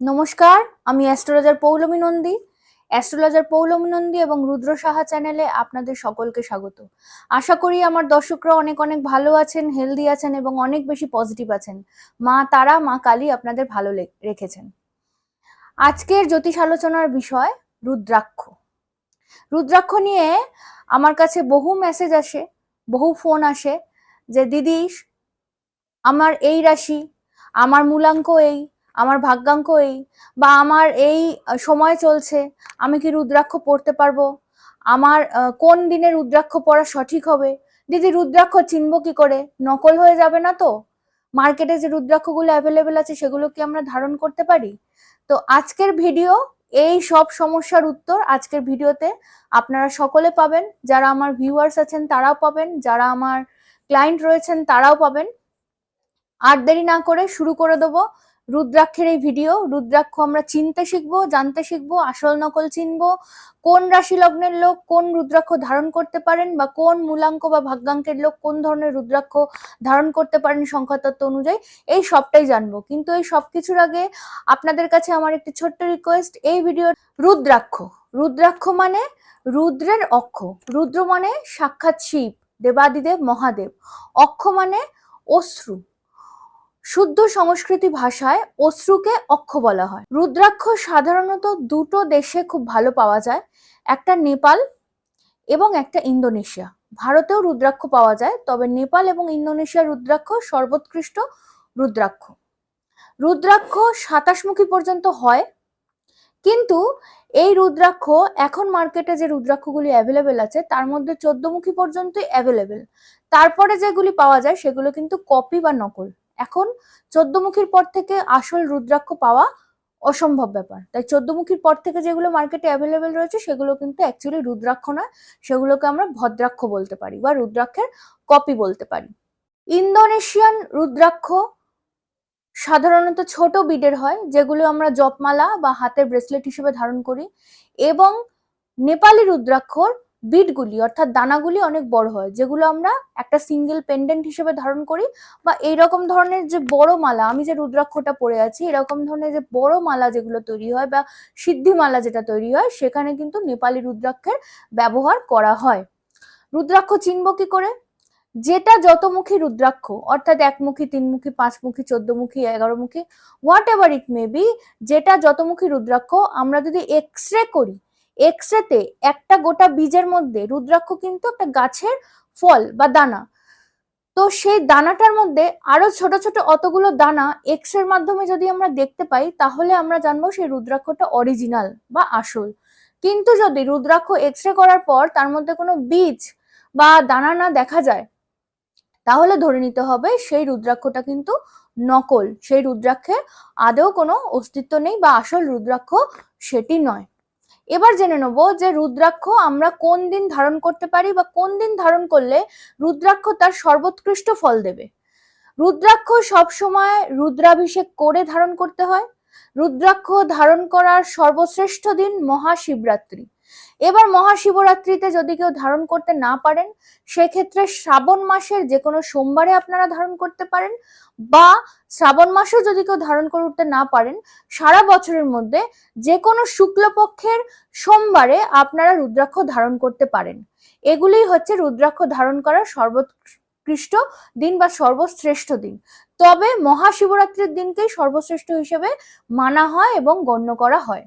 নমস্কার, আমি astrologer Poulami Nandi. Astrologer Poulami Nandi এবং রুদ্র সাহা চ্যানেলে আপনাদের সকলকে স্বাগত। আশা করি আমার দর্শকরা অনেক অনেক ভালো আছেন, হেলদি আছেন এবং অনেক বেশি পজিটিভ আছেন। মা তারা, মা কালী আপনাদের ভালো রেখেছেন। আজকের জ্যোতিষ আলোচনার বিষয় রুদ্রাক্ষ। রুদ্রাক্ষ নিয়ে আমার কাছে বহু মেসেজ আসে, বহু ফোন আসে যে দিদি আমার এই রাশি, আমার মূলাঙ্ক এই আমার ভাগ্যাঙ্ক এই, বা আমার এই সময় চলছে, আমি কি রুদ্রাক্ষ পড়তে পারব? আমার কোন দিনে রুদ্রাক্ষ পড়া সঠিক হবে? দিদি রুদ্রাক্ষ চিনবো কি করে? নকল হয়ে যাবে না তো? মার্কেটে যে রুদ্রাক্ষগুলো অ্যাভেলেবেল আছে, সেগুলো কি আমরা ধারণ করতে পারি? তো আজকের ভিডিও এই সব সমস্যার উত্তর আজকের ভিডিওতে আপনারা সকলে পাবেন। যারা আমার ভিউয়ার্স আছেন, তারাও পাবেন। যারা আমার ক্লায়েন্ট রয়েছেন, তারাও পাবেন। আর দেরি না করে শুরু করে দেবো। রুদ্রাক্ষের এই ভিডিও রুদ্রাক্ষ আমরা চিনতে শিখব, জানতে শিখব, আসল নকল চিনবো, কোন রাশি লগ্নের লোক কোন রুদ্রাক্ষ ধারণ করতে পারেন বা কোন মূলাঙ্ক বা ভাগ্যাঙ্কের লোক কোন ধরনের রুদ্রাক্ষ ধারণ করতে পারেন সংখ্যাতত্ত্ব অনুযায়ী, এই সবটাই জানব। কিন্তু এই সব কিছুর আগে আপনাদের কাছে আমার একটি ছোট্ট রিকোয়েস্ট এই ভিডিও রুদ্রাক্ষ। রুদ্রাক্ষ মানে রুদ্রের অক্ষ। রুদ্র মানে সাক্ষাৎ শিব, দেবাদিদেব, মহাদেব। অক্ষ মানে অশ্রু। শুদ্ধ সংস্কৃতি ভাষায় অশ্রুকে অক্ষ বলা হয়। রুদ্রাক্ষ সাধারণত দুটো দেশে খুব ভালো পাওয়া যায়, একটা নেপাল এবং একটা ইন্দোনেশিয়া। ভারতেও রুদ্রাক্ষ পাওয়া যায়, তবে নেপাল এবং ইন্দোনেশিয়ার রুদ্রাক্ষ সর্বোৎকৃষ্ট রুদ্রাক্ষ। রুদ্রাক্ষ সাতাশমুখী পর্যন্ত হয়, কিন্তু এই রুদ্রাক্ষ এখন মার্কেটে যে রুদ্রাক্ষগুলি অ্যাভেলেবেল আছে, তার মধ্যে চোদ্দমুখী পর্যন্তই অ্যাভেলেবেল তারপরে যেগুলি পাওয়া যায়, সেগুলো কিন্তু কপি বা নকল। এখন চোদ্দমুখীর পর থেকে আসল রুদ্রাক্ষ পাওয়া অসম্ভব ব্যাপার। তাই চোদ্দমুখীর পর থেকে যেগুলো মার্কেটে অ্যাভেলেবেল রয়েছে, সেগুলো কিন্তু অ্যাকচুয়ালি রুদ্রাক্ষ নয়, সেগুলোকে আমরা ভদ্রাক্ষ বলতে পারি বা রুদ্রাক্ষের কপি বলতে পারি। ইন্দোনেশিয়ান রুদ্রাক্ষ সাধারণত ছোট বিডের হয়, যেগুলো আমরা জপমালা বা হাতের ব্রেসলেট হিসেবে ধারণ করি এবং নেপালি রুদ্রাক্ষর বিটগুলি, অর্থাৎ দানাগুলি অনেক বড় হয়, যেগুলো আমরা একটা সিঙ্গেল পেন্ডেন্ট হিসেবে ধারণ করি বা এইরকম ধরনের যে বড় মালা, আমি যে রুদ্রাক্ষটা পরে আছি, এরকম ধরনের যে বড় মালা যেগুলো তৈরি হয় বা সিদ্ধি মালা যেটা তৈরি হয়, সেখানে কিন্তু নেপালি রুদ্রাক্ষের ব্যবহার করা হয়। রুদ্রাক্ষ চিনব কি করে? যেটা যতমুখী রুদ্রাক্ষ, অর্থাৎ একমুখী, তিনমুখী, পাঁচমুখী, চোদ্দমুখী, এগারোমুখী whatever it may be যেটা যতমুখী রুদ্রাক্ষ, আমরা যদি এক্স রে করি এক্স রেতে একটা গোটা বীজের মধ্যে রুদ্রাক্ষ কিন্তু একটা গাছের ফল বা দানা। তো সেই দানাটার মধ্যে আরও ছোট ছোট অতগুলো দানা এক্সের মাধ্যমে যদি আমরা দেখতে পাই, তাহলে আমরা জানব সেই রুদ্রাক্ষটা অরিজিনাল বা আসল। কিন্তু যদি রুদ্রাক্ষ এক্স রে করার পর তার মধ্যে কোনো বীজ বা দানা না দেখা যায়, তাহলে ধরে নিতে হবে সেই রুদ্রাক্ষটা কিন্তু নকল। সেই রুদ্রাক্ষের আদেও কোনো অস্তিত্ব নেই বা আসল রুদ্রাক্ষ সেটি নয়। এবার জেনে নেব যে রুদ্রাক্ষ আমরা কোন দিন ধারণ করতে পারি বা কোন দিন ধারণ করলে রুদ্রাক্ষ তার সর্বোৎকৃষ্ট ফল দেবে? রুদ্রাক্ষ সবসময় রুদ্রাভিষেক করে ধারণ করতে হয়। রুদ্রাক্ষ ধারণ করার সর্বশ্রেষ্ঠ দিন মহাশিবরাত্রি। এবার মহাশিবরাত্রিতে যদি কেউ ধারণ করতে না পারেন, সেক্ষেত্রে শ্রাবণ মাসের যে কোনো সোমবারে আপনারা ধারণ করতে পারেন বা শ্রাবণ মাসেও যদি কেউ ধারণ করতে না পারেন, সারা বছরের মধ্যে যে কোনো শুক্লপক্ষের সোমবারে আপনারা রুদ্রাক্ষ ধারণ করতে পারেন। এগুলিই হচ্ছে রুদ্রাক্ষ ধারণ করার সর্বোৎকৃষ্ট দিন বা সর্বশ্রেষ্ঠ দিন। তবে মহাশিবরাত্রির দিনকেই সর্বশ্রেষ্ঠ হিসেবে মানা হয় এবং গণ্য করা হয়।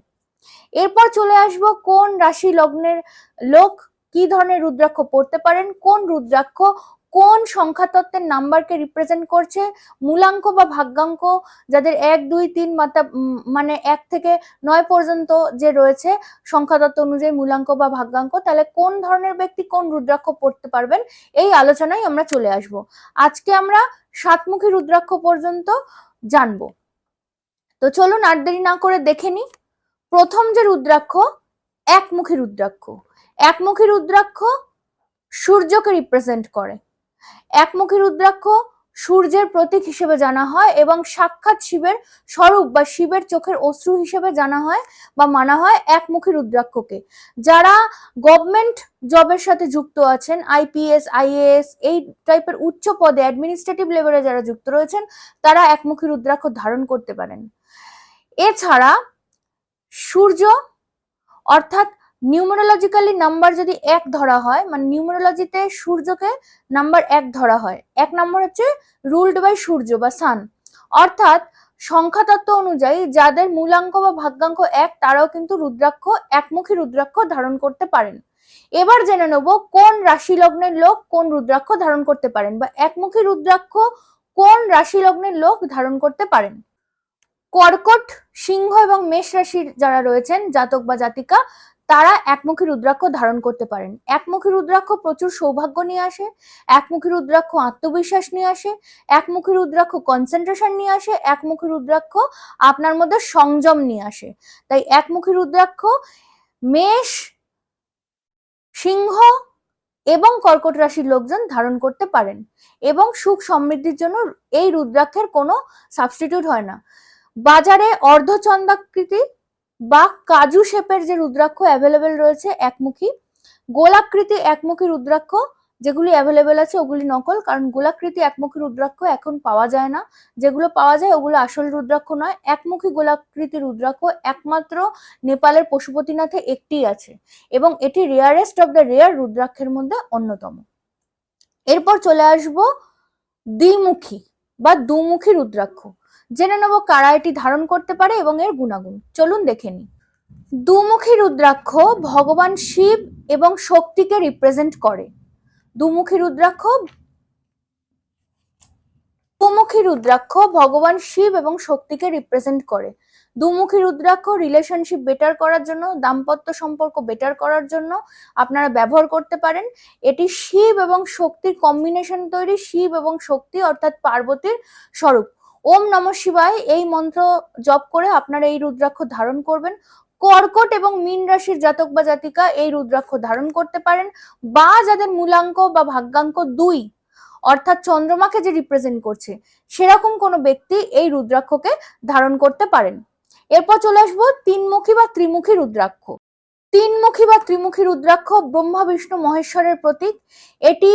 এরপর চলে আসব কোন রাশি লগ্নের লোক কি ধরনের রুদ্রাক্ষ পড়তে পারেন, কোন রুদ্রাক্ষ কোন সংখ্যাতত্ত্বের নাম্বারকে রিপ্রেজেন্ট করছে, মূলাঙ্ক বা ভাগ্যাঙ্ক যাদের এক, দুই, তিন মাতা মানে এক থেকে নয় পর্যন্ত যে রয়েছে সংখ্যাতত্ত্ব অনুযায়ী মূলাঙ্ক বা ভাগ্যাঙ্ক, তাহলে কোন ধরনের ব্যক্তি কোন রুদ্রাক্ষ পড়তে পারবেন, এই আলোচনায় আমরা চলে আসব। আজকে আমরা সাতমুখী রুদ্রাক্ষ পর্যন্ত জানব। তো চলুন আর দেরি না করে দেখে নিই। প্রথম যে রুদ্রাক্ষ, একমুখী রুদ্রাক্ষ। একমুখী রুদ্রাক্ষ সূর্যকে রিপ্রেজেন্ট করে। একমুখী রুদ্রাক্ষ সূর্যের প্রতীক হিসেবে জানা হয় এবং সাক্ষাৎ শিবের স্বরূপ বা শিবের চোখের অশ্রু হিসেবে জানা হয় বা মানা হয় একমুখী রুদ্রাক্ষকে। যারা গভর্নমেন্ট জবের সাথে যুক্ত আছেন আইপিএস আইএএস এই টাইপের উচ্চ পদে অ্যাডমিনিস্ট্রেটিভ লেভেলে যারা যুক্ত রয়েছেন, তারা একমুখী রুদ্রাক্ষ ধারণ করতে পারেন। এছাড়া সূর্য, অর্থাৎ নিউমারোলজিক্যালি নাম্বার যদি এক ধরা হয় মানে নিউমারোলজিতে সূর্যকে নাম্বার এক ধরা হয়, এক নম্বর হচ্ছে রুলড বাই সূর্য বা সান অর্থাৎ সংখ্যাতত্ত্ব অনুযায়ী যাদের মূলাঙ্ক বা ভাগ্যাঙ্ক এক, তারাও কিন্তু রুদ্রাক্ষ, একমুখী রুদ্রাক্ষ ধারণ করতে পারেন। এবার জেনে নেব কোন রাশি লগ্নের লোক কোন রুদ্রাক্ষ ধারণ করতে পারেন বা একমুখী রুদ্রাক্ষ কোন রাশি লগ্নের লোক ধারণ করতে পারেন। কর্কট, সিংহ এবং মেষ রাশির যারা রয়েছেন, জাতক বা জাতিকা, তারা একমুখী রুদ্রাক্ষ ধারণ করতে পারেন। একমুখী রুদ্রাক্ষ প্রচুর সৌভাগ্য নিয়ে আসে, একমুখী রুদ্রাক্ষ আত্মবিশ্বাস নিয়ে আসে, একমুখী রুদ্রাক্ষ কনসেন্ট্রেশন নিয়ে আসে, একমুখী রুদ্রাক্ষ আপনার মধ্যে সংযম নিয়ে আসে। তাই একমুখী রুদ্রাক্ষ, মেষ, সিংহ এবং কর্কট রাশির লোকজন ধারণ করতে পারেন এবং সুখ সমৃদ্ধির জন্য এই রুদ্রাক্ষের কোনো সাবস্টিটিউট হয় না। বাজারে অর্ধচন্দ্রাকৃতি বা কাজু শেপের যে রুদ্রাক্ষ অ্যাভেলেবেল রয়েছে একমুখী, গোলাকৃতি একমুখী রুদ্রাক্ষ যেগুলি অ্যাভেলেবেল আছে ওগুলি নকল, কারণ গোলাকৃতি একমুখী রুদ্রাক্ষ এখন পাওয়া যায় না। যেগুলো পাওয়া যায় ওগুলো আসল রুদ্রাক্ষ নয়, একমুখী গোলাকৃতি রুদ্রাক্ষ একমাত্র নেপালের পশুপতিনাথে একটিই আছে এবং এটি রেয়ারেস্ট অফ দ্য রেয়ার রুদ্রাক্ষের মধ্যে অন্যতম। এরপর চলে আসব দ্বিমুখী বা দুমুখী রুদ্রাক্ষ। জেনে নেব কারা এটি ধারণ করতে পারে এবং এর গুণাগুণ। চলুন দেখে নিই। দুমুখী রুদ্রাক্ষ ভগবান শিব এবং শক্তিকে রিপ্রেজেন্ট করে। দুমুখী রুদ্রাক্ষ দুমুখী রুদ্রাক্ষ ভগবান শিব এবং শক্তিকে রিপ্রেজেন্ট করে। দুমুখী রুদ্রাক্ষ রিলেশনশিপ বেটার করার জন্য, দাম্পত্য সম্পর্ক বেটার করার জন্য আপনারা ব্যবহার করতে পারেন। এটি শিব এবং শক্তির কম্বিনেশন তৈরি, শিব এবং শক্তি অর্থাৎ পার্বতীর স্বরূপ। ওম নম শিবায় এই মন্ত্র জপ করে আপনারা এই রুদ্রাক্ষ ধারণ করবেন। কর্কট এবং মীন রাশির জাতক বা জাতিকা এই রুদ্রাক্ষ ধারণ করতে পারেন বা যাদের মূলাঙ্ক বা ভাগ্যাঙ্ক দুই, অর্থাৎ চন্দ্রমাকে যে রিপ্রেজেন্ট করছে, সেরকম কোনো ব্যক্তি এই রুদ্রাক্ষকে ধারণ করতে পারেন। এরপর চলে আসব তিনমুখী বা ত্রিমুখী রুদ্রাক্ষ। তিনমুখী বা ত্রিমুখী রুদ্রাক্ষ ব্রহ্মা, বিষ্ণু, মহেশ্বরের প্রতীক। এটি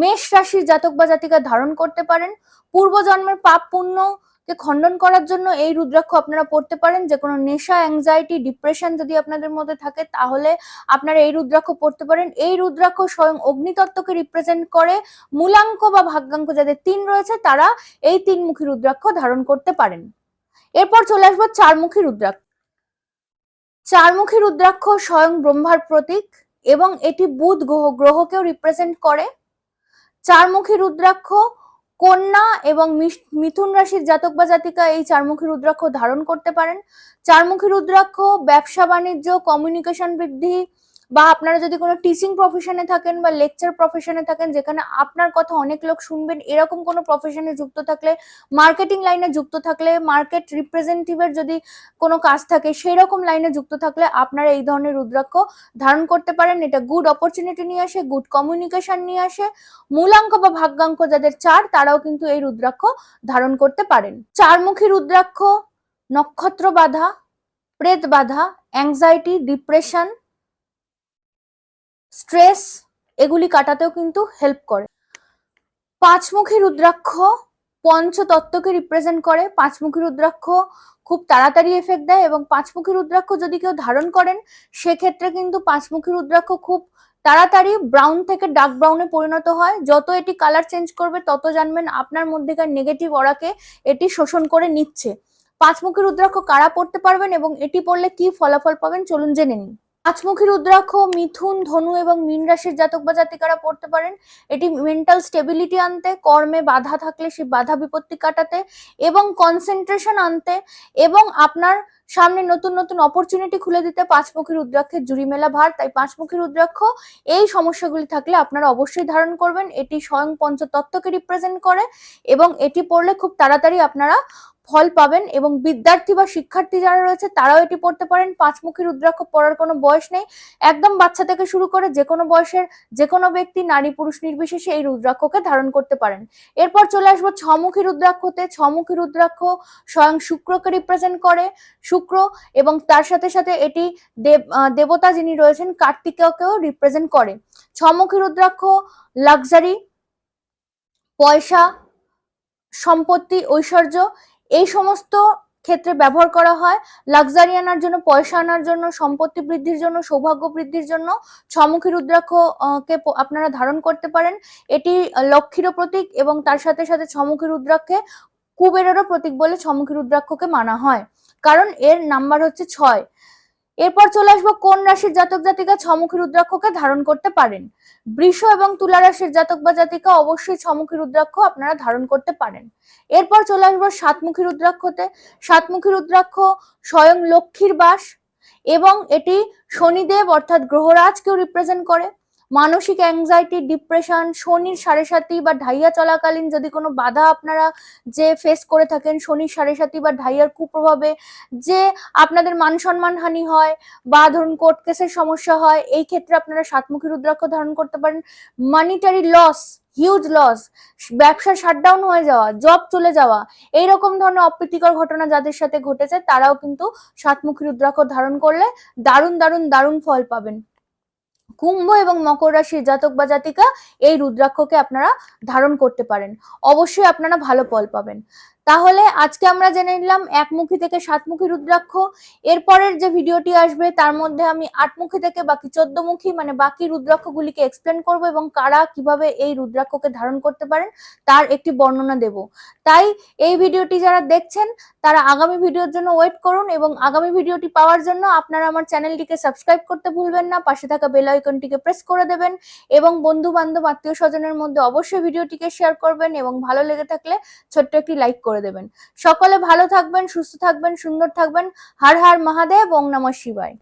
মেষ রাশির জাতক বা জাতিকা ধারণ করতে পারেন। পূর্বজন্মের পাপ পুণ্যকে খণ্ডন করার জন্য এই রুদ্রাক্ষ আপনারা পড়তে পারেন। যে কোনো নেশা অ্যাংজাইটি ডিপ্রেশন যদি আপনাদের মধ্যে থাকে, তাহলে আপনারা এই রুদ্রাক্ষ পড়তে পারেন। এই রুদ্রাক্ষ স্বয়ং অগ্নিতত্ত্বকে রিপ্রেজেন্ট করে। মূলাঙ্ক বা ভাগ্যাঙ্ক যাদের তিন রয়েছে, তারা এই তিন তিনমুখী রুদ্রাক্ষ ধারণ করতে পারেন। এরপর চলে আসব চারমুখী রুদ্রাক্ষ। চারমুখী রুদ্রাক্ষ স্বয়ং ব্রহ্মার প্রতীক এবং এটি বুধ গ্রহ, গ্রহকেও রিপ্রেজেন্ট করে। চারমুখী রুদ্রাক্ষ, কন্যা এবং মিথুন রাশির জাতক বা জাতিকা এই চারমুখী রুদ্রাক্ষ ধারণ করতে পারেন। চারমুখী রুদ্রাক্ষ, ব্যবসা বাণিজ্য কমিউনিকেশন বৃদ্ধি বা আপনারা যদি কোনো টিচিং প্রফেশনে থাকেন বা লেকচার প্রফেশনে থাকেন, যেখানে আপনার কথা অনেক লোক শুনবেন, এরকম কোনো প্রফেশনে যুক্ত থাকলে মার্কেটিং লাইনে যুক্ত থাকলে মার্কেট রিপ্রেজেন্টেটিভের যদি কোনো কাজ থাকে সেই রকম লাইনে যুক্ত থাকলে আপনারা এই ধরনের রুদ্রাক্ষ ধারণ করতে পারেন। এটা গুড অপরচুনিটি নিয়ে আসে গুড কমিউনিকেশন নিয়ে আসে। মূলাঙ্ক বা ভাগ্যাঙ্ক যাদের চার, তারাও কিন্তু এই রুদ্রাক্ষ ধারণ করতে পারেন। চারমুখী রুদ্রাক্ষ, নক্ষত্র বাধা, প্রেত বাধা অ্যাংজাইটি ডিপ্রেশন স্ট্রেস এগুলি কাটাতেও কিন্তু হেল্প করে। পাঁচমুখী রুদ্রাক্ষ পঞ্চতত্ত্বকে রিপ্রেজেন্ট করে। পাঁচমুখী রুদ্রাক্ষ খুব তাড়াতাড়ি এফেক্ট দেয় এবং পাঁচমুখী রুদ্রাক্ষ যদি কেউ ধারণ করেন, সেক্ষেত্রে কিন্তু পাঁচমুখী রুদ্রাক্ষ খুব তাড়াতাড়ি ব্রাউন থেকে ডার্ক ব্রাউনে পরিণত হয়। যত এটি কালার চেঞ্জ করবে, তত জানবেন আপনার মধ্যেকার নেগেটিভ অরাকে এটি শোষণ করে নিচ্ছে। পাঁচমুখী রুদ্রাক্ষ কারা পড়তে পারবেন এবং এটি পড়লে কি ফলাফল পাবেন, চলুন জেনে নিন পাঁচমুখী রুদ্রাক্ষ, মিথুন, ধনু এবং মীন রাশির জাতক বা জাতিকারা পড়তে পারেন। এটি মেন্টাল স্টেবিলিটি আনতে, কর্মে বাধা থাকলে সেই বাধা বিপত্তি কাটাতে এবং কনসেন্ট্রেশন আনতে এবং আপনার সামনে নতুন নতুন অপরচুনিটি খুলে দিতে পাঁচমুখী রুদ্রাক্ষের জুড়ি মেলা ভার। তাই পাঁচমুখী রুদ্রাক্ষ, এই সমস্যাগুলি থাকলে আপনারা অবশ্যই ধারণ করবেন। এটি স্বয়ং পঞ্চতত্ত্বকে রিপ্রেজেন্ট করে এবং এটি পড়লে খুব তাড়াতাড়ি আপনারা ফল পাবেন এবং বিদ্যার্থী বা শিক্ষার্থী যারা রয়েছে, তারাও এটি পড়তে পারেন। পাঁচমুখী রুদ্রাক্ষ পড়ার কোনো বয়স নেই। একদম বাচ্চা থেকে শুরু করে যে কোনো বয়সের যে কোনো ব্যক্তি, নারী, পুরুষ নির্বিশেষে এই রুদ্রাক্ষকে ধারণ করতে পারেন। এরপর চলে আসব ছমুখী রুদ্রাক্ষতে। ছমুখী রুদ্রাক্ষ স্বয়ং শুক্রকে রিপ্রেজেন্ট করে, শুক্র এবং তার সাথে সাথে এটি দেব দেবতা যিনি রয়েছেন, কার্তিকেয়কেও রিপ্রেজেন্ট করে। ছমুখী রুদ্রাক্ষ লাক্সারি পয়সা, সম্পত্তি, ঐশ্বর্য এই সমস্ত ক্ষেত্রে ব্যবহার করা হয়। লাক্সারি আনার জন্য, পয়সা আনার জন্য, সম্পত্তি বৃদ্ধির জন্য, সৌভাগ্য বৃদ্ধির জন্য ছমুখী রুদ্রাক্ষ কে আপনারা ধারণ করতে পারেন। এটি লক্ষ্মীরও প্রতীক এবং তার সাথে সাথে ছমুখী রুদ্রাক্ষে কুবেরেরও প্রতীক বলে ছমুখী রুদ্রাক্ষকে মানা হয়। কারণ এর নাম্বার হচ্ছে ছয়। এরপর চলে আসব কোন রাশির জাতক জাতিকা ছমুখী রুদ্রাক্ষকে ধারণ করতে পারেন? বৃষ এবং তুলা রাশির জাতক বা জাতিকা অবশ্যই ছমুখী রুদ্রাক্ষ আপনারা ধারণ করতে পারেন। এরপর চলে আসব সাতমুখী রুদ্রাক্ষতে। সাতমুখী রুদ্রাক্ষ স্বয়ং লক্ষ্মীর বাস এবং এটি শনিদেব অর্থাৎ গ্রহরাজকেও রিপ্রেজেন্ট করে। মানসিক অ্যাংজাইটি ডিপ্রেশন শনির সাড়ে সাতি বা ঢাইয়া চলাকালীন যদি কোনো বাধা আপনারা যে ফেস করে থাকেন, শনির সাড়ে সাতি বা ঢাইয়ার কুপ্রভাবে যে আপনাদের মান সম্মান হানি হয় বা ধরুন কোর্ট কেসের সমস্যা হয়, এই ক্ষেত্রে আপনারা সাতমুখী রুদ্রাক্ষ ধারণ করতে পারেন। মানিটারি লস হিউজ লস ব্যবসা শাটডাউন হয়ে যাওয়া জব চলে যাওয়া এই রকম ধরনের অপ্রীতিকর ঘটনা যাদের সাথে ঘটেছে, তারাও কিন্তু সাতমুখী রুদ্রাক্ষ ধারণ করলে দারুণ দারুণ দারুণ ফল পাবেন। কুম্ভ এবং মকর রাশির জাতক বা জাতিকা এই রুদ্রাক্ষকে আপনারা ধারণ করতে পারেন। অবশ্যই আপনারা ভালো ফল পাবেন। তাহলে আজকে আমরা জেনে নিলাম একমুখী থেকে সাতমুখী রুদ্রাক্ষ। এরপরের যে ভিডিওটি আসবে, তার মধ্যে আমি আটমুখী থেকে বাকি চোদ্দমুখী মানে বাকি রুদ্রাক্ষগুলিকে এক্সপ্লেন করব এবং কারা কীভাবে এই রুদ্রাক্ষকে ধারণ করতে পারেন, তার একটি বর্ণনা দেব। তাই এই ভিডিওটি যারা দেখছেন, তারা আগামী ভিডিওর জন্য ওয়েট করুন এবং আগামী ভিডিওটি পাওয়ার জন্য আপনারা আমার চ্যানেলটিকে সাবস্ক্রাইব করতে ভুলবেন না, পাশে থাকা বেল আইকনটিকে প্রেস করে দেবেন এবং বন্ধু বান্ধব আত্মীয় স্বজনের মধ্যে অবশ্যই ভিডিওটিকে শেয়ার করবেন এবং ভালো লেগে থাকলে ছোট্ট একটি লাইক করে দেবেন। সকলে ভালো থাকবেন, সুস্থ থাকবেন, সুন্দর থাকবেন। হার হার মহাদেব, ওং নম শিবায়।